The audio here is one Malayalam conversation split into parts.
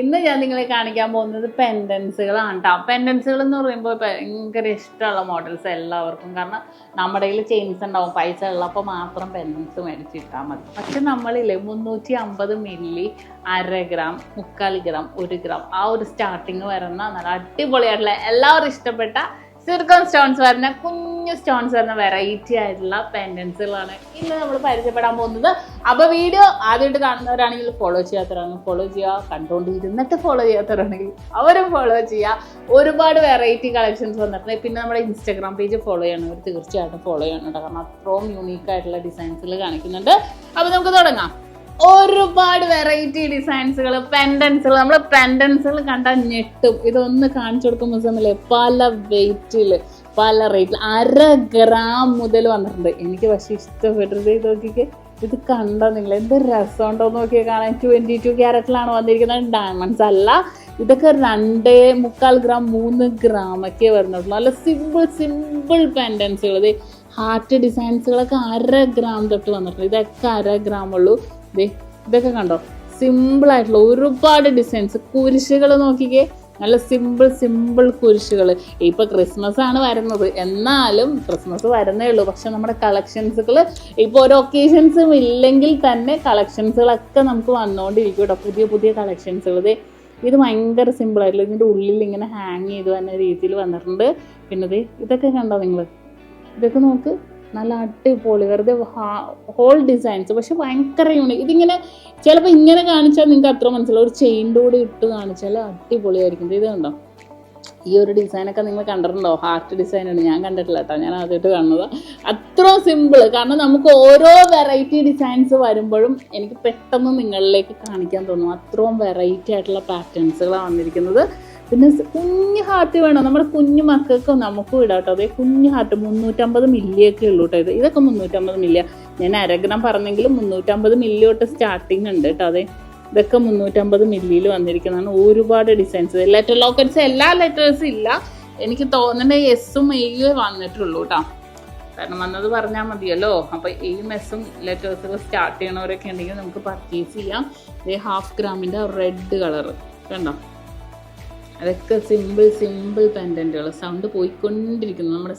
ഇന്ന് ഞാൻ നിങ്ങളെ കാണിക്കാൻ പോകുന്നത് പെൻഡൻസുകളാണ് കേട്ടോ പെൻഡൻസുകൾ എന്ന് പറയുമ്പോൾ ഭയങ്കര ഇഷ്ടമുള്ള മോഡൽസ് എല്ലാവർക്കും. കാരണം നമ്മുടെ കയ്യിൽ ചെയിൻസ് ഉണ്ടാവും പൈസ ഉള്ളപ്പോൾ മാത്രം പെൻഡൻസ് മേടിച്ചിട്ടാൽ മതി. പക്ഷെ നമ്മളില്ലേ മുന്നൂറ്റി അമ്പത് മില്ലി അര ഗ്രാം മുക്കാൽ ഗ്രാം ഒരു ഗ്രാം ആ ഒരു സ്റ്റാർട്ടിങ് വരുന്ന നല്ല അടിപൊളിയായിട്ടുള്ള എല്ലാവരും ഇഷ്ടപ്പെട്ട സിർക്കൺ സ്റ്റോൺസ് വരുന്ന കുഞ്ഞു സ്റ്റോൺസ് വരുന്ന വെറൈറ്റി ആയിട്ടുള്ള പെൻഡൻസുകളാണ് ഇന്ന് നമ്മൾ പരിചയപ്പെടാൻ പോകുന്നത്. അപ്പോൾ വീഡിയോ ആദ്യമായിട്ട് കാണുന്നവരാണെങ്കിൽ ഫോളോ ചെയ്യാത്തവരാണെങ്കിൽ ഫോളോ ചെയ്യുക കണ്ടുകൊണ്ടിരുന്നിട്ട് ഫോളോ ചെയ്യാത്തവരാണെങ്കിൽ അവരും ഫോളോ ചെയ്യുക. ഒരുപാട് വെറൈറ്റി കളക്ഷൻസ് വന്നിട്ടുണ്ട്. പിന്നെ നമ്മുടെ ഇൻസ്റ്റാഗ്രാം പേജ് ഫോളോ ചെയ്യണവർ തീർച്ചയായിട്ടും ഫോളോ ചെയ്യണം കാരണം അത്രയും യൂണീക്ക് ആയിട്ടുള്ള ഡിസൈൻസിൽ കാണിക്കുന്നുണ്ട്. അപ്പോൾ നമുക്ക് തുടങ്ങാം. ഒരുപാട് വെറൈറ്റി ഡിസൈൻസുകൾ പെൻഡൻസുകൾ നമ്മൾ പെൻഡൻസുകൾ കണ്ടാൽ ഞെട്ടും. ഇതൊന്ന് കാണിച്ചു കൊടുക്കുമ്പോൾ സമയല്ലേ പല വെയിറ്റിൽ പല റേറ്റിൽ അര ഗ്രാം മുതൽ വന്നിട്ടുണ്ട്. എനിക്ക് പക്ഷേ ഇഷ്ടപ്പെട്ടത് ഇത് നോക്കിക്ക്. ഇത് കണ്ടോ നിങ്ങൾ എന്ത് രസമുണ്ടോ നോക്കിയാൽ കാണാൻ. ട്വന്റി ടു ക്യാരറ്റിലാണ് വന്നിരിക്കുന്നത്. ഡയമണ്ട്സ് അല്ല. ഇതൊക്കെ രണ്ട് മുക്കാൽ ഗ്രാം മൂന്ന് ഗ്രാം ഒക്കെ വരുന്നുള്ളൂ. നല്ല സിമ്പിൾ സിമ്പിൾ പെൻഡൻസുകൾ ഇത് ഹാർട്ട് ഡിസൈൻസുകളൊക്കെ അര ഗ്രാം തൊട്ട് വന്നിട്ടുണ്ട്. ഇതൊക്കെ അര ഗ്രാം ഉള്ളൂ. ദേ ഇതൊക്കെ കണ്ടോ? സിമ്പിൾ ആയിട്ടുള്ള ഒരുപാട് ഡിസൈൻസ് കുരിശുകൾ നോക്കിക്കേ. നല്ല സിമ്പിൾ സിമ്പിൾ കുരിശുകൾ ഇപ്പൊ ക്രിസ്മസ് ആണ് വരുന്നത്. എന്നാലും ക്രിസ്മസ് വരുന്നേ ഉള്ളൂ. പക്ഷെ നമ്മുടെ കളക്ഷൻസുകൾ ഇപ്പോൾ ഓരോ ഒക്കേഷൻസും ഇല്ലെങ്കിൽ തന്നെ കളക്ഷൻസുകളൊക്കെ നമുക്ക് വന്നുകൊണ്ടിരിക്കും കേട്ടോ. പുതിയ പുതിയ കളക്ഷൻസുകൾ ഇത് ഭയങ്കര സിമ്പിൾ ആയിട്ടുള്ള ഇതിന്റെ ഉള്ളിൽ ഇങ്ങനെ ഹാങ് ചെയ്ത് വന്ന രീതിയിൽ വന്നിട്ടുണ്ട്. പിന്നെ ഇത് ഇതൊക്കെ കണ്ടോ നിങ്ങൾ ഇതൊക്കെ നോക്ക്. നല്ല അടിപൊളി. വെറുതെ ഹോൾ ഡിസൈൻസ് പക്ഷെ ഭയങ്കര യൂണിക് ഇതിങ്ങനെ ചിലപ്പോൾ ഇങ്ങനെ കാണിച്ചാൽ നിങ്ങൾക്ക് അത്ര മനസ്സിലാവും. ഒരു ചെയിന്റെ കൂടെ ഇട്ട് കാണിച്ചാൽ അടിപൊളിയായിരിക്കും. ഇത് കണ്ടോ? ഈ ഒരു ഡിസൈനൊക്കെ നിങ്ങൾ കണ്ടിട്ടുണ്ടോ? ഹാർട്ട് ഡിസൈനാണ് ഞാൻ കണ്ടിട്ടില്ല കേട്ടോ ഞാൻ ആദ്യമായിട്ട് കാണുന്നത്. അത്ര സിമ്പിൾ കാരണം നമുക്ക് ഓരോ വെറൈറ്റി ഡിസൈൻസ് വരുമ്പോഴും എനിക്ക് പെട്ടെന്ന് നിങ്ങളിലേക്ക് കാണിക്കാൻ തോന്നും. അത്രയും വെറൈറ്റി ആയിട്ടുള്ള പാറ്റേൺസുകളാണ് വന്നിരിക്കുന്നത്. പിന്നെ കുഞ്ഞു ഹാർട്ട് വേണം. നമ്മുടെ കുഞ്ഞു മക്കൾക്ക് നമുക്കും ഇടാം കേട്ടോ അതേ കുഞ്ഞു ഹാർട്ട് മുന്നൂറ്റമ്പത് മില്ലിയൊക്കെ ഉള്ളൂ കേട്ടോ ഇത്. ഇതൊക്കെ മുന്നൂറ്റമ്പത് മില്ലിയ. ഞാൻ അരഗ്രാം പറഞ്ഞെങ്കിലും മുന്നൂറ്റമ്പത് മില്ലി തൊട്ട് സ്റ്റാർട്ടിങ് ഉണ്ട് കേട്ടോ അതെ ഇതൊക്കെ മുന്നൂറ്റമ്പത് മില്ലിയിൽ വന്നിരിക്കുന്നതാണ്. ഒരുപാട് ഡിസൈൻസ് ലെറ്റർ ലോക്കറ്റ്സ് എല്ലാ ലെറ്റേഴ്സും ഇല്ല. എനിക്ക് തോന്നുന്നത് എസ്സും എയ്യേ വന്നിട്ടുള്ളൂ കേട്ടോ കാരണം വന്നത് പറഞ്ഞാൽ മതിയല്ലോ. അപ്പോൾ എയും എസ്സും ലെറ്റേഴ്സുകൾ സ്റ്റാർട്ട് ചെയ്യണവരൊക്കെ ഉണ്ടെങ്കിൽ നമുക്ക് പർച്ചേസ് ചെയ്യാം. ഹാഫ് ഗ്രാമിന്റെ റെഡ് കളർ കണ്ടോ? അതൊക്കെ സിമ്പിൾ സിമ്പിൾ പെൻഡന്റുകൾ സൗണ്ട് പോയിക്കൊണ്ടിരിക്കുന്നു. നമ്മുടെ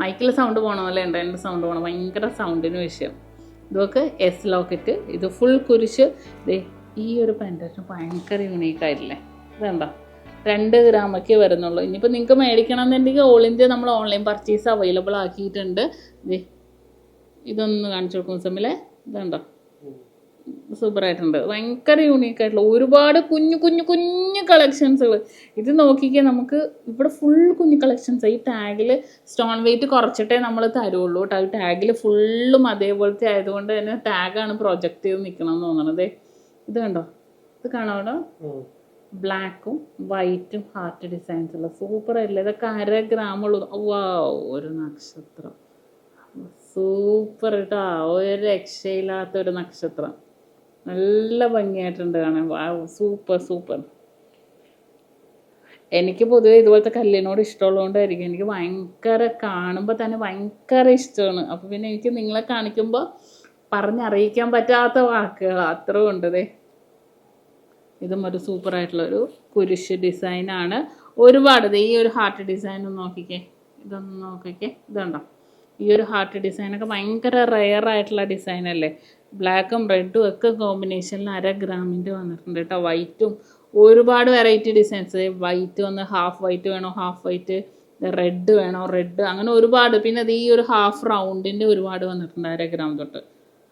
മൈക്കിൽ സൗണ്ട് പോകണ പോലെ ഉണ്ട്. എന്റെ സൗണ്ട് പോകണം ഭയങ്കര സൗണ്ടിന് വിഷയം. ഇതൊക്കെ എസ് ലോക്കറ്റ് ഇത് ഫുൾ കുരിശ്. ദേ ഈ ഒരു പെൻഡന്റ് ഭയങ്കര യുണീക്ക് ആയിട്ടില്ലേ? ഇതുണ്ടോ? രണ്ട് ഗ്രാമൊക്കെ വരുന്നുള്ളൂ. ഇനിയിപ്പോൾ നിങ്ങൾക്ക് മേടിക്കണം എന്നുണ്ടെങ്കിൽ ഓൾ ഇന്ത്യ നമ്മൾ ഓൺലൈൻ പർച്ചേസ് അവൈലബിൾ ആക്കിയിട്ടുണ്ട് ഇതൊന്ന് കാണിച്ചു കൊടുക്കുന്ന സമയല്ലേ ഇതുണ്ടോ? സൂപ്പറായിട്ടുണ്ട്. ഭയങ്കര യൂണീക്ക് ആയിട്ടുള്ള ഒരുപാട് കുഞ്ഞു കുഞ്ഞു കുഞ്ഞു കളക്ഷൻസുകൾ ഇത് നോക്കിക്കേ നമുക്ക് ഇവിടെ ഫുൾ കുഞ്ഞു കളക്ഷൻസ് ഈ ടാഗിൽ സ്റ്റോൺ വെയിറ്റ് കുറച്ചിട്ടേ നമ്മൾ തരുള്ളൂ കേട്ടോ. ഈ ടാഗിൽ ഫുള്ളും അതേപോലത്തെ ആയതുകൊണ്ട് തന്നെ ടാഗാണ് പ്രൊജക്റ്റ് ചെയ്ത് നിൽക്കണം എന്ന് തോന്നണത്. ഇത് കണ്ടോ? ഇത് കാണാമോ ബ്ലാക്കും വൈറ്റും ഹാർട്ട് ഡിസൈൻസ് ഉള്ള. സൂപ്പർ അല്ലേ ഇതൊക്കെ അര ഗ്രാമുള്ളൂ വാ ഒരു നക്ഷത്രം. സൂപ്പർ കേട്ടോ ഒരു രക്ഷയില്ലാത്ത ഒരു നക്ഷത്രം. നല്ല ഭംഗിയായിട്ടുണ്ട് കാണാൻ. വാ സൂപ്പർ സൂപ്പർ. എനിക്ക് പൊതുവെ ഇതുപോലത്തെ കല്ലിനോട് ഇഷ്ടമുള്ളതുകൊണ്ടായിരിക്കും. എനിക്ക് ഭയങ്കര കാണുമ്പോൾ തന്നെ ഭയങ്കര ഇഷ്ടമാണ്. അപ്പോൾ പിന്നെ എനിക്ക് നിങ്ങളെ കാണിക്കുമ്പോൾ പറഞ്ഞറിയിക്കാൻ പറ്റാത്ത വാക്കുകൾ അത്രയും ഉണ്ടതേ ഇതും ഒരു ഒരു കുരിശ് ഡിസൈനാണ് ഒരുപാട് ഈ ഒരു ഹാർട്ട് ഡിസൈൻ ഒന്ന് നോക്കിക്കേ. ഇതൊന്ന് നോക്കിക്കേ. ഇതുണ്ടോ? ഈ ഒരു ഹാർട്ട് ഡിസൈനൊക്കെ ഭയങ്കര റയർ ആയിട്ടുള്ള ഡിസൈൻ അല്ലേ? ബ്ലാക്കും റെഡും ഒക്കെ കോമ്പിനേഷനിൽ അര ഗ്രാമിന്റെ വന്നിട്ടുണ്ട് കേട്ടോ. വൈറ്റും ഒരുപാട് വെറൈറ്റി ഡിസൈൻസ്. വൈറ്റ് വന്ന് ഹാഫ് വൈറ്റ് വേണോ ഹാഫ് വൈറ്റ് റെഡ് വേണോ റെഡ് അങ്ങനെ ഒരുപാട്. പിന്നെ അത് ഈ ഒരു ഹാഫ് റൗണ്ടിന്റെ ഒരുപാട് വന്നിട്ടുണ്ട് അര ഗ്രാം തൊട്ട്.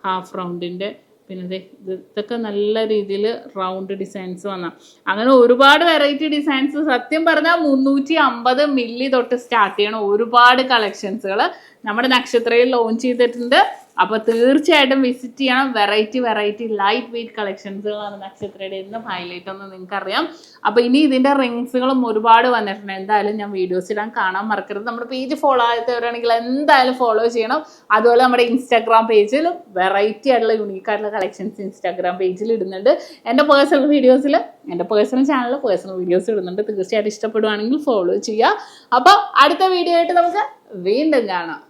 ഹാഫ് റൗണ്ടിന്റെ പിന്നെ ഇതൊക്കെ നല്ല രീതിയിൽ റൗണ്ട് ഡിസൈൻസ് വന്ന. അങ്ങനെ ഒരുപാട് വെറൈറ്റി ഡിസൈൻസ്. സത്യം പറഞ്ഞാൽ മുന്നൂറ്റി അമ്പത് മില്ലി തൊട്ട് സ്റ്റാർട്ട് ചെയ്യണം. ഒരുപാട് കളക്ഷൻസുകൾ നമ്മുടെ നക്ഷത്രയിൽ ലോഞ്ച് ചെയ്തിട്ടുണ്ട്. അപ്പോൾ തീർച്ചയായിട്ടും വിസിറ്റ് ചെയ്യണം. വെറൈറ്റി വെറൈറ്റി ലൈറ്റ് വെയിറ്റ് കളക്ഷൻസുകളാണ് നക്ഷത്രയുടെ ഇന്നും ഹൈലൈറ്റ് ഒന്ന് നിങ്ങൾക്ക് അറിയാം അപ്പോൾ ഇനി ഇതിന്റെ റിങ്സുകളും ഒരുപാട് വന്നിട്ടുണ്ട്. എന്തായാലും ഞാൻ വീഡിയോസ് ഇടാൻ കാണാൻ മറക്കരുത്. നമ്മുടെ പേജ് ഫോളോ ആയവരാണെങ്കിൽ എന്തായാലും ഫോളോ ചെയ്യണം. അതുപോലെ നമ്മുടെ ഇൻസ്റ്റാഗ്രാം പേജിലും വെറൈറ്റി ആയിട്ടുള്ള യുണീക്ക് ആയിട്ടുള്ള കളക്ഷൻസ് ഇൻസ്റ്റാഗ്രാം പേജിൽ ഇടുന്നുണ്ട്. എന്റെ പേഴ്സണൽ വീഡിയോസിൽ എന്റെ പേഴ്സണൽ ചാനലിൽ പേഴ്സണൽ വീഡിയോസ് ഇടുന്നുണ്ട്. തീർച്ചയായിട്ടും ഇഷ്ടപ്പെടുവാണെങ്കിൽ ഫോളോ ചെയ്യുക. അപ്പോൾ അടുത്ത വീഡിയോ ആയിട്ട് നമുക്ക് വീണ്ടും കാണാം.